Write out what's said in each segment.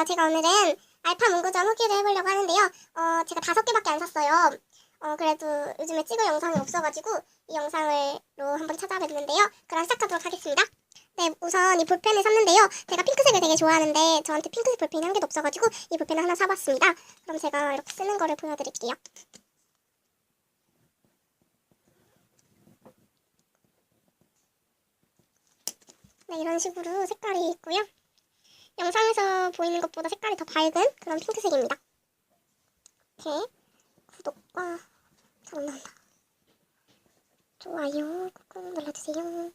안녕하세요. 제가 오늘은 알파 문구점 후기를 해보려고 하는데요. 어, 제가 다섯 개밖에 안 샀어요. 어, 그래도 요즘에 찍을 영상이 없어가지고 이 영상을로 한번 찾아뵀는데요. 그럼 시작하도록 하겠습니다. 네, 우선 이 볼펜을 샀는데요. 제가 핑크색을 되게 좋아하는데 저한테 핑크색 볼펜이 한 개도 없어가지고 이 볼펜을 하나 사봤습니다. 그럼 제가 이렇게 쓰는 거를 보여드릴게요. 네, 이런 식으로 색깔이 있고요. 영상에서 보이는 것보다 색깔이 더 밝은 그런 핑크색입니다. 이렇게 구독과 잘 나온다. 좋아요 꾹꾹 눌러주세요.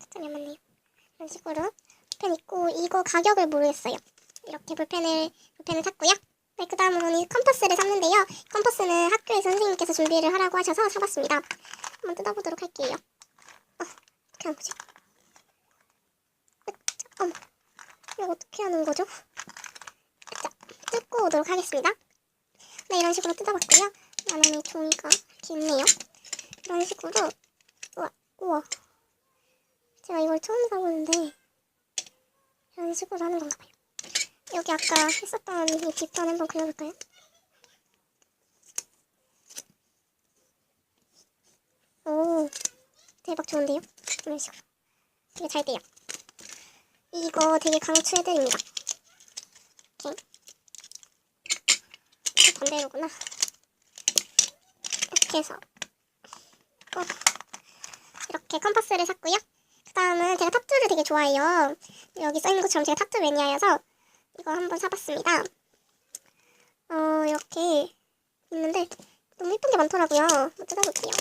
초점이 안 맞네요. 이런 식으로 볼펜 있고 이거 가격을 모르겠어요. 이렇게 볼펜을 볼펜을 샀고요. 네, 그 다음으로는 이 컴퍼스를 샀는데요. 컴퍼스는 학교에서 선생님께서 준비를 하라고 하셔서 사봤습니다. 한번 뜯어보도록 할게요. 어, 어떻게 하는 거지? 어머, 이거 어떻게 하는 거죠? 자, 뜯고 오도록 하겠습니다. 네, 이런 식으로 뜯어봤고요. 안에 종이가 이렇게 있네요. 이런 식으로, 우와, 우와. 제가 이걸 처음 사보는데, 이런 식으로 하는 건가 봐요. 여기 아까 했었던 이 뒷판 한번 그려볼까요? 오, 대박 좋은데요? 이런 식으로. 되게 잘 돼요. 이거 되게 강추해드립니다. 이렇게. 어, 반대로구나. 이렇게 해서. 어. 이렇게 컴퍼스를 샀고요. 그 다음은 제가 타투를 되게 좋아해요. 여기 써있는 것처럼 제가 타투 매니아여서 이거 한번 사봤습니다. 어, 이렇게 있는데 너무 예쁜 게 많더라고요. 한번 뜯어볼게요.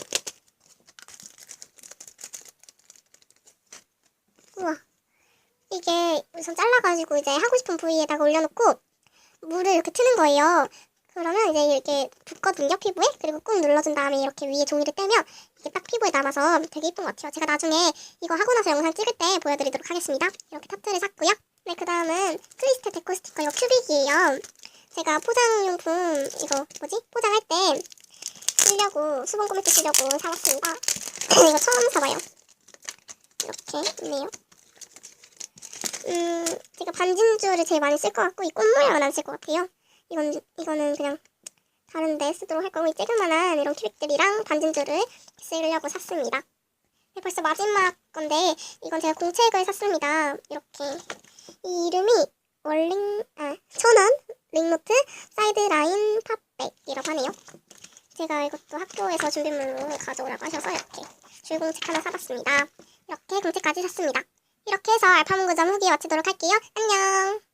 우와. 이게 우선 잘라가지고 이제 하고 싶은 부위에다가 올려놓고 물을 이렇게 트는 거예요. 그러면 이제 이렇게 붓거든요, 피부에. 그리고 꾹 눌러준 다음에 이렇게 위에 종이를 떼면 이게 딱 피부에 남아서 되게 예쁜 것 같아요. 제가 나중에 이거 하고 나서 영상 찍을 때 보여드리도록 하겠습니다. 이렇게 타투를 샀고요. 네, 그 다음은 트위스트 데코 스티커 이거 큐빅이에요. 제가 포장용품 이거 뭐지? 포장할 때 쓰려고 수분 꼬매트 쓰려고 사왔습니다. 이거 처음 사봐요. 이렇게 있네요. 음, 제가 반진주를 제일 많이 쓸 것 같고 이 꽃 모양은 안 쓸 것 같아요. 이건 이거는 그냥 다른데 쓰도록 할 거고 이 쬐그만한 이런 큐빅들이랑 반진주를 쓰려고 샀습니다. 네, 벌써 마지막 건데 이건 제가 공책을 샀습니다. 이렇게 이 이름이 월링 아 천원 링노트 사이드 라인 팝백이라고 하네요. 제가 이것도 학교에서 준비물로 가져오라고 하셔서 이렇게 줄공책 하나 사봤습니다. 이렇게 공책까지 샀습니다. 이렇게 해서 알파문구점 후기 마치도록 할게요. 안녕!